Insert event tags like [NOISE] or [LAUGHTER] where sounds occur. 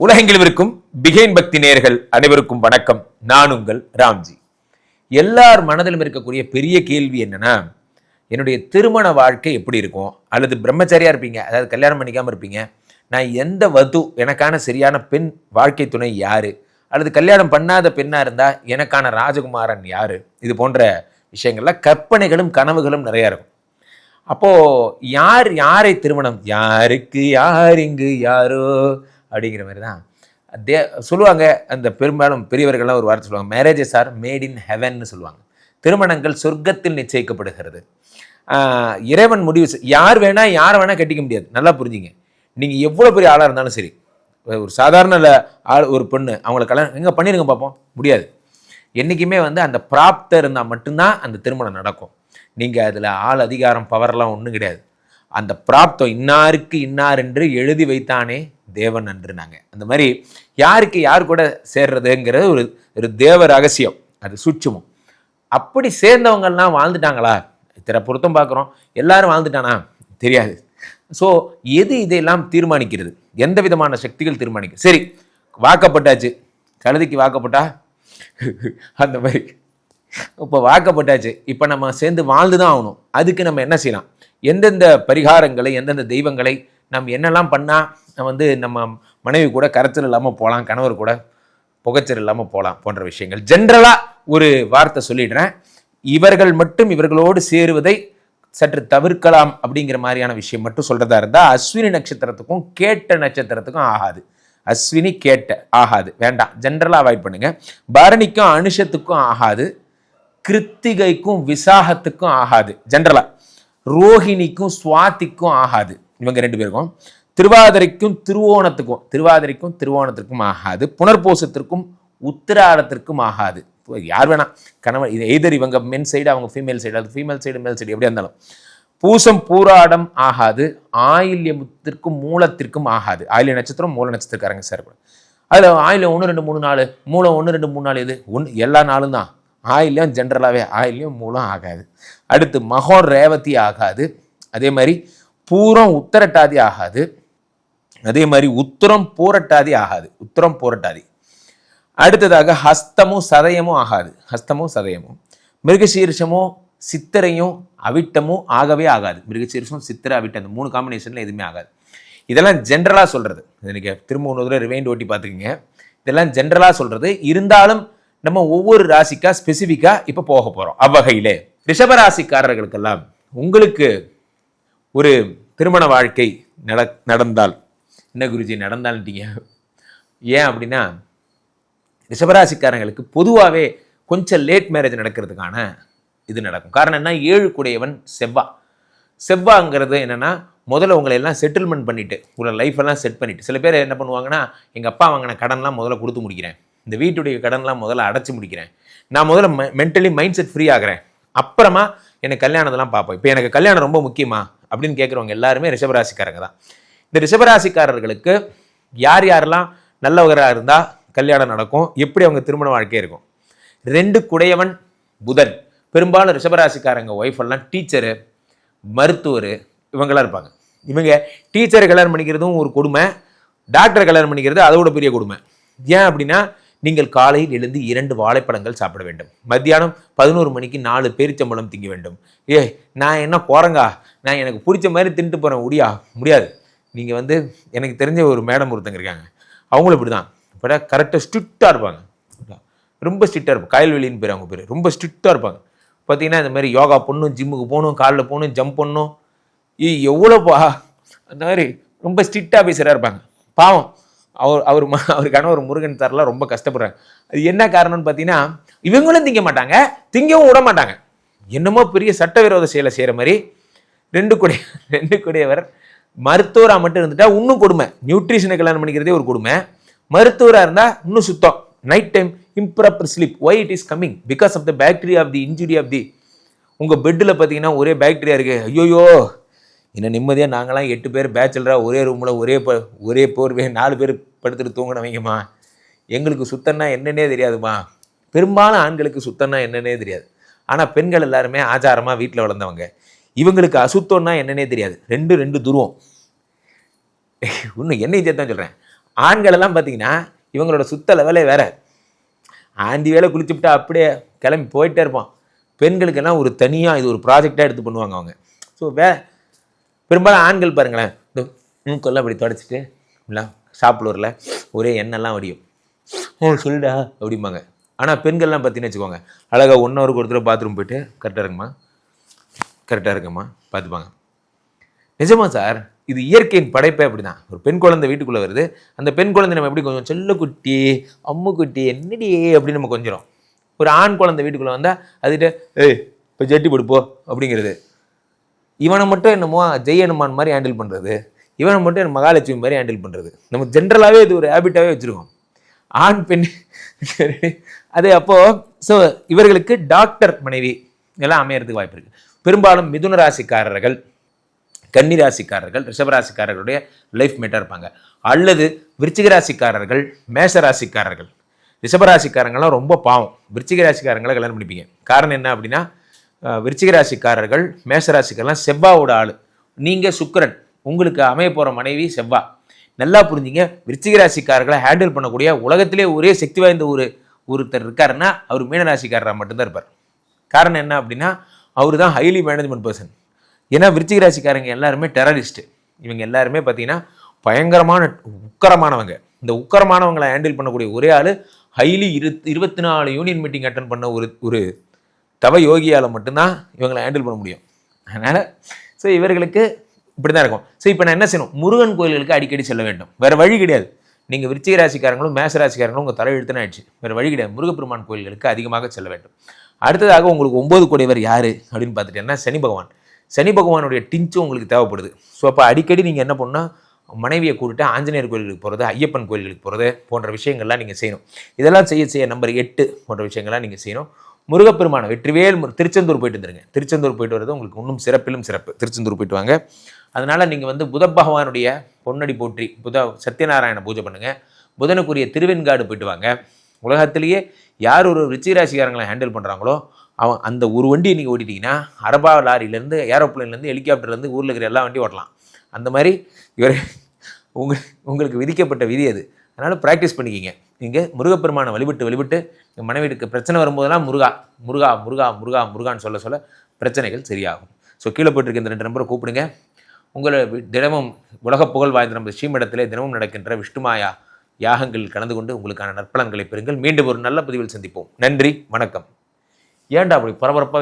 உலகெங்கிலும் இருக்கும் பிகைன் பக்தி நேர்கள் அனைவருக்கும் வணக்கம். நான் உங்கள் ராம்ஜி. எல்லார் மனதிலும் இருக்கக்கூடிய பெரிய கேள்வி என்னன்னா என்னுடைய திருமண வாழ்க்கை எப்படி இருக்கும்? அல்லது பிரம்மச்சாரியா இருப்பீங்க அதாவது கல்யாணம் பண்ணிக்காம இருப்பீங்க. நான் எந்த வது எனக்கான சரியான பெண் வாழ்க்கை துணை யாரு? அல்லது கல்யாணம் பண்ணாத பெண்ணா இருந்தா எனக்கான ராஜகுமாரன் யாரு? இது போன்ற விஷயங்கள்ல கற்பனைகளும் கனவுகளும் நிறைய இருக்கும். அப்போ யார் யாரை திருமணம்? யாருக்கு யார் இங்கு யாரோ? அப்படிங்கிற மாதிரி தான். தே சொல்லுவாங்க அந்த பெரும்பாலும் பெரியவர்கள்லாம் ஒரு வார்த்தை சொல்லுவாங்க மேரேஜஸ் ஆர் மேட் இன் ஹெவன்னு சொல்லுவாங்க. திருமணங்கள் சொர்க்கத்தில் நிச்சயிக்கப்படுகிறது. இறைவன் முடிவு யார் வேணால் யாரை வேணால் கட்டிக்க முடியாது. நல்லா புரிஞ்சுங்க. நீங்கள் எவ்வளோ பெரிய ஆளாக இருந்தாலும் சரி. ஒரு சாதாரண ஆள் ஒரு பொண்ணு அவங்கள கல்யாணம் எங்கே பண்ணிடுங்க பார்ப்போம் முடியாது. என்றைக்குமே வந்து அந்த பிராப்தம் இருந்தால் மட்டும்தான் அந்த திருமணம் நடக்கும். நீங்கள் அதில் ஆள் அதிகாரம் பவர்லாம் ஒன்றும் கிடையாது. அந்த பிராப்தம் இன்னாருக்கு இன்னார் என்று எழுதி வைத்தானே தேவன் என்று நாங்கள் அந்த மாதிரி யாருக்கு யார் கூட சேர்றதுங்கிறது ஒரு ஒரு தேவ ரகசியம். அது சூட்சுமம். அப்படி சேர்ந்தவங்கெல்லாம் வாழ்ந்துட்டாங்களா? இத்தனை பொருத்தம் பார்க்குறோம். எல்லாரும் வாழ்ந்துட்டானா? தெரியாது. ஸோ எது இதையெல்லாம் தீர்மானிக்கிறது? எந்த விதமான சக்திகள் தீர்மானிக்க? சரி வாக்கப்பட்டாச்சு. கழுதிக்கு வாக்கப்பட்டா? அந்த மாதிரி. இப்போ வாக்கப்பட்டாச்சு. இப்போ நம்ம சேர்ந்து வாழ்ந்து தான் ஆகணும். அதுக்கு நம்ம என்ன செய்யலாம்? எந்தெந்த பரிகாரங்களை எந்தெந்த தெய்வங்களை நம்ம என்னெல்லாம் பண்ணால் வந்து நம்ம மனைவி கூட கரைச்சல் இல்லாமல் போகலாம் கணவர் கூட புகைச்சல் இல்லாமல் போகலாம் போன்ற விஷயங்கள். ஜென்ரலாக ஒரு வார்த்தை சொல்லிடுறேன். இவர்கள் மட்டும் இவர்களோடு சேருவதை சற்று தவிர்க்கலாம் அப்படிங்கிற மாதிரியான விஷயம் மட்டும் சொல்கிறதா இருந்தால் அஸ்வினி நட்சத்திரத்துக்கும் கேட்ட நட்சத்திரத்துக்கும் ஆகாது. அஸ்வினி கேட்ட ஆகாது. வேண்டாம். ஜென்ரலாக அவாய்ட் பண்ணுங்கள் பரணிக்கும் அனுஷத்துக்கும் ஆகாது. கிருத்திகைக்கும் விசாகத்துக்கும் ஆகாது. ஜென்ரலாக ரோஹிணிக்கும் சுவாதிக்கும் ஆகாது. இவங்க ரெண்டு பேருக்கும். திருவாதிரைக்கும் திருவோணத்துக்கும் திருவாதிரைக்கும் திருவோணத்திற்கும் ஆகாது. புனர்பூசத்திற்கும் உத்திராடத்திற்கும் ஆகாது. இப்போ யார் வேணா கணவன் இது எய்தர் இவங்க மென் சைடு அவங்க ஃபீமேல் சைடு அது ஃபீமேல் சைடு மேல் சைடு எப்படியா இருந்தாலும். பூசம் பூராடம் ஆகாது. ஆயில்யத்திற்கும் மூலத்திற்கும் ஆகாது. ஆயில்ய நட்சத்திரம் மூல நட்சத்திரக்காரங்க சார் அதில் ஆயில்யம் ஒன்று ரெண்டு மூணு நாலு மூலம் ஒன்று ரெண்டு மூணு நாலு இது ஒன்று எல்லா நாளும் தான். ஆயில்யம் ஜென்ரலாகவே ஆயில்யம் மூலம் ஆகாது. அடுத்து மகோ ரேவதி ஆகாது. அதே மாதிரி பூரம் உத்தரட்டாதி ஆகாது. அதே மாதிரி உத்தரம் பூரட்டாதி ஆகாது. உத்தரம் பூரட்டாதி. அடுத்ததாக ஹஸ்தமும் சதயமும் ஆகாது. ஹஸ்தமும் சதயமும். மிருகசீர்ஷமும் சித்திரையும் அவிட்டமும் ஆகவே ஆகாது. மிருகசீரிஷம் சித்திரை அவிட்டம் அந்த மூணு காம்பினேஷனில் எதுவுமே ஆகாது. இதெல்லாம் ஜென்ரலாக சொல்கிறது எனக்கு திரும்ப ஒன்று தடவை ரிவைண்ட் ஓட்டி பார்த்துக்குங்க. இதெல்லாம் ஜென்ரலாக சொல்கிறது இருந்தாலும் நம்ம ஒவ்வொரு ராசிக்கா ஸ்பெசிஃபிக்காக இப்போ போக போகிறோம் அவ்வகையிலே ரிஷபராசிக்காரர்களுக்கெல்லாம் உங்களுக்கு ஒரு திருமண வாழ்க்கை நட நடந்தால் என்ன குருஜி நடந்தால்ட்டீங்க ஏன் அப்படின்னா ரிஷபராசிக்காரங்களுக்கு பொதுவாகவே கொஞ்சம் லேட் மேரேஜ் நடக்கிறதுக்கான இது நடக்கும். காரணம் என்ன? ஏழு கூடையவன் செவ்வா. செவ்வாங்கிறது என்னென்னா முதல்ல உங்களை எல்லாம் செட்டில்மெண்ட் பண்ணிவிட்டு உங்களை லைஃப்பெல்லாம் செட் பண்ணிவிட்டு சில பேர் என்ன பண்ணுவாங்கன்னா எங்கள் அப்பா வாங்கின கடன்லாம் முதல்ல கொடுத்து முடிக்கிறேன். இந்த வீட்டுடைய கடன்லாம் முதல்ல அடைச்சி முடிக்கிறேன். நான் முதல்ல மென்டலி மைண்ட் செட் ஃப்ரீ ஆகிறேன். அப்புறமா எனக்கு கல்யாணத்தெல்லாம் பார்ப்போம். இப்போ எனக்கு கல்யாணம் ரொம்ப முக்கியமா? அப்படின்னு கேட்குறவங்க எல்லாருமே ரிஷபராசிக்காரங்க தான். இந்த ரிஷபராசிக்காரர்களுக்கு யார் யாரெல்லாம் நல்லவராக இருந்தால் கல்யாணம் நடக்கும் எப்படி அவங்க திருமண வாழ்க்கை இருக்கும்? ரெண்டு குடையவன் புதன். பெரும்பாலும் ரிஷபராசிக்காரங்க ஒய்ஃப் எல்லாம் டீச்சரு மருத்துவர் இவங்கெல்லாம் இருப்பாங்க. இவங்க டீச்சரை கல்யாணம் பண்ணிக்கிறதும் ஒரு கொடுமை டாக்டரை கல்யாணம் பண்ணிக்கிறது அதோட பெரிய கொடுமை. ஏன் அப்படின்னா நீங்கள் காலையில் எழுந்து இரண்டு வாழைப்பழங்கள் சாப்பிட வேண்டும். மத்தியானம் பதினோரு மணிக்கு நாலு பேரிச்சம்பழம் திங்க வேண்டும். ஏ நான் என்ன போகிறேங்க நான் எனக்கு பிடிச்ச மாதிரி தின்ட்டு போகிறேன் முடியா முடியாது. நீங்கள் வந்து எனக்கு தெரிஞ்ச ஒரு மேடம் ஒருத்தங்க இருக்காங்க. அவங்களும் இப்படி தான் இப்போ கரெக்டாக ஸ்ட்ரிக்டாக இருப்பாங்க. ரொம்ப ஸ்ட்ரிக்டாக இருப்பாங்க. காயல்வெளின்னு பேர் அவங்க பேர். ரொம்ப ஸ்ட்ரிக்டாக இருப்பாங்க. பார்த்தீங்கன்னா இந்த மாதிரி யோகா பண்ணணும் ஜிம்முக்கு போகணும் காலில் போகணும் ஜம்ப் பண்ணணும். ஏய் எவ்வளோப்பா அந்த மாதிரி ரொம்ப ஸ்ட்ரிக்டாக பேசுகிறா இருப்பாங்க. பாவம். அவர் அவர் ம- ஒரு முருகன் தரலாம் ரொம்ப கஷ்டப்படுறாங்க. அது என்ன காரணம்னு பார்த்தீங்கன்னா இவங்களும் திங்க மாட்டாங்க திங்கவும் விட மாட்டாங்க. என்னமோ பெரிய சட்டவிரோத செயலை செய்கிற மாதிரி ரெண்டு குடைய ரெண்டு குடையவர் மருத்துவராக மட்டும் இருந்துட்டா இன்னும் கொடுமை. நியூட்ரிஷனை கல்யாணம் பண்ணிக்கிறதே ஒரு கொடுமை. மருத்துவராக இருந்தால் இன்னும் சுத்தம். Night time improper sleep why it is coming because of the bacteria of the injury of the உங்கள் பெட்டில் பார்த்தீங்கன்னா ஒரே பேக்டீரியா இருக்கு. ஐயோயோ! என்ன நிம்மதியாக நாங்களாம் எட்டு பேர் பேச்சுலராக ஒரே ரூமில் ஒரே ப ஒரே போர்வே நாலு பேர் படுத்துட்டு தூங்கினவங்கம்மா எங்களுக்கு சுத்தம்னா என்னன்னே தெரியாதுமா பெரும்பாலும் ஆண்களுக்கு சுத்தம்னா என்னன்னே தெரியாது. ஆனால் பெண்கள் எல்லாருமே ஆச்சாரமாக வீட்டில் வளர்ந்தவங்க. இவங்களுக்கு அசுத்தம்னா என்னன்னே தெரியாது. ரெண்டு ரெண்டு துருவம். இன்னும் என்னை சேர்த்தான் சொல்கிறேன் ஆண்கள் எல்லாம் பார்த்தீங்கன்னா இவங்களோட சுத்த லெவலே வேற. ஆண்டி வேலை குளிச்சுவிட்டா அப்படியே கிளம்பி போயிட்டே இருப்பான். பெண்களுக்கெல்லாம் ஒரு தனியாக இது ஒரு ப்ராஜெக்டாக எடுத்து பண்ணுவாங்க அவங்க. ஸோ வே பெரும்பாலும் ஆண்கள் பாருங்களேன். இந்த மூக்கெல்லாம் அப்படி தொடச்சிட்டு இல்லை சாப்பிடுவரில் ஒரே எண்ணெய்லாம் வடியும். ஓ சொல்லுடா அப்படிம்பாங்க. ஆனால் பெண்கள்லாம் பார்த்தீங்கன்னு வச்சுக்கோங்க. அழகாக ஒன் ஹவருக்கு ஒரு பாத்ரூம் போயிட்டு கரெக்டாக இருக்குமா? கரெக்டாக இருக்கம்மா. பார்த்துப்பாங்க. நிஜமா சார் இது இயற்கையின் படைப்பே அப்படிதான். ஒரு பெண் குழந்தை வீட்டுக்குள்ளே வருது. அந்த பெண் குழந்தை நம்ம எப்படி கொஞ்சம் செல்லக்குட்டி அம்முக்குட்டி என்னடி அப்படின்னு நம்ம கொஞ்சிடும் ஒரு ஆண் குழந்தை வீட்டுக்குள்ளே வந்தால் அதுகிட்ட ஏய் இப்போ ஜெட்டி போடுப்போ அப்படிங்கிறது. இவனை மட்டும் என்னமோ ஜெய் அனுமான் மாதிரி ஹேண்டில் பண்ணுறது இவனை மட்டும் என்ன மகாலட்சுமி மாதிரி ஹேண்டில் பண்ணுறது நம்ம ஜென்ரலாகவே இது ஒரு ஹேபிட்டாகவே வச்சுருக்கோம். ஆண் பெண் அது அப்போது ஸோ இவர்களுக்கு டாக்டர் மனைவி எல்லாம் அமையறதுக்கு வாய்ப்பு இருக்குது பெரும்பாலும் மிதுன ராசிக்காரர்கள் கன்னி ராசிக்காரர்கள் ரிஷபராசிக்காரர்களுடைய லைஃப் மேட்டாக இருப்பாங்க. அல்லது விருச்சிக ராசிக்காரர்கள் மேஷ ராசிக்காரர்கள். ரிஷபராசிக்காரங்களாம் ரொம்ப பாவம். விருச்சிக ராசிக்காரங்களை கல்யாணம் பண்ணிப்பீங்க. காரணம் என்ன அப்படின்னா அஹ், விருச்சிக ராசிக்காரர்கள் மேஷ செவ்வாவோட ஆள். நீங்கள் சுக்கரன். உங்களுக்கு அமைய போகிற மனைவி செவ்வா. நல்லா புரிஞ்சிங்க. விருச்சிக ராசிக்காரர்களை ஹேண்டில் பண்ணக்கூடிய உலகத்திலே ஒரே சக்தி வாய்ந்த ஒரு ஒருத்தர் இருக்காருன்னா அவர் மீன ராசிக்காரராக மட்டும்தான் இருப்பார். காரணம் என்ன அப்படின்னா அவர் தான் ஹைலி மேனேஜ்மெண்ட் பர்சன் ஏன்னா விருச்சிக ராசிக்காரங்க எல்லாருமே டெரரிஸ்ட்டு இவங்க எல்லாருமே பார்த்தீங்கன்னா பயங்கரமான உக்கரமானவங்க. இந்த உக்கரமானவங்களை ஹேண்டில் பண்ணக்கூடிய ஒரே ஆள் ஹைலி இரு இருபத்தி நாலு யூனியன் மீட்டிங் அட்டன் பண்ண ஒரு ஒரு தவ யோகியால் மட்டும்தான் இவங்களை ஹேண்டில் பண்ண முடியும். அதனால் ஸோ இவர்களுக்கு இப்படி தான் இருக்கும். ஸோ இப்போ நான் என்ன செய்யணும்? முருகன் கோயில்களுக்கு அடிக்கடி செல்ல வேண்டும். வேறு வழி கிடையாது. நீங்கள் விருச்சிக ராசிக்காரங்களும் மேச ராசிக்காரங்களும் உங்கள் தலையெழுத்துன்னு ஆயிடுச்சு. வேறு வழி கிடையாது. முருகப்பெருமான் கோயில்களுக்கு அதிகமாக செல்ல வேண்டும். அடுத்ததாக உங்களுக்கு ஒம்பது கோடிவர் யார் அப்படின்னு பார்த்துட்டீங்கன்னா சனி பகவான். சனி பகவானுடைய டிஞ்சும் உங்களுக்கு தேவைப்படுது. ஸோ அப்போ அடிக்கடி நீங்கள் என்ன பண்ணால் மனைவியை கூட்டிட்டு ஆஞ்சநேயர் கோயில்களுக்கு போகிறது ஐயப்பன் கோயில்களுக்கு போகிறது போன்ற விஷயங்கள்லாம் நீங்கள் செய்யணும். இதெல்லாம் செய்ய செய்ய நம்பர் எட்டு போன்ற விஷயங்கள்லாம் நீங்கள் செய்யணும். முருகப்பெருமான வெற்றிவேல் திருச்செந்தூர் போயிட்டு வந்துருங்க. திருச்செந்தூர் போயிட்டு வரது உங்களுக்கு இன்னும் சிறப்பிலும் சிறப்பு. திருச்செந்தூர் போயிட்டு வாங்க. அதனால் நீங்கள் வந்து புத பகவானுடைய பொன்னடி போற்றி புத சத்யநாராயண பூஜை பண்ணுங்கள் புதனுக்குரிய திருவெண்காடு போயிட்டு வாங்க. உலகத்திலேயே யார் ஒரு ரிச்சிராசிக்காரங்களை ஹேண்டில் பண்ணுறாங்களோ அவன் அந்த ஒரு வண்டியை நீங்கள் ஓட்டிட்டீங்கன்னா அரபா லாரியிலேருந்து ஏரோப்ளேன்லேருந்து ஹெலிகாப்டர்லேருந்து ஊரில் இருக்கிற எல்லா வண்டியும் ஓட்டலாம். அந்த மாதிரி இவர் [LAUGHS] உங்க உங்களுக்கு விதிக்கப்பட்ட விதி அது. அதனால் ப்ராக்டிஸ் பண்ணிக்கிங்க. நீங்கள் முருகப்பெருமானை வழிபட்டு வழிபட்டு எங்கள் மனைவிக்கு பிரச்சனை வரும்போதெல்லாம் முருகா முருகா முருகா முருகா முருகான்னு சொல்ல சொல்ல பிரச்சனைகள் சரியாகும். ஸோ கீழே போட்டிருக்க இந்த ரெண்டு நம்பரை கூப்பிடுங்க. உங்களை தினமும் உலக புகழ் வாய்ந்த நம்ம ஸ்ரீமடத்திலே தினமும் நடக்கின்ற விஷ்ணுமாயா யாகங்களில் கலந்து கொண்டு உங்களுக்கான நற்பலன்களை பெறுங்கள். மீண்டும் ஒரு நல்ல பதிவில் சந்திப்போம். நன்றி வணக்கம். ஏன்டா அப்படி பரபரப்பாக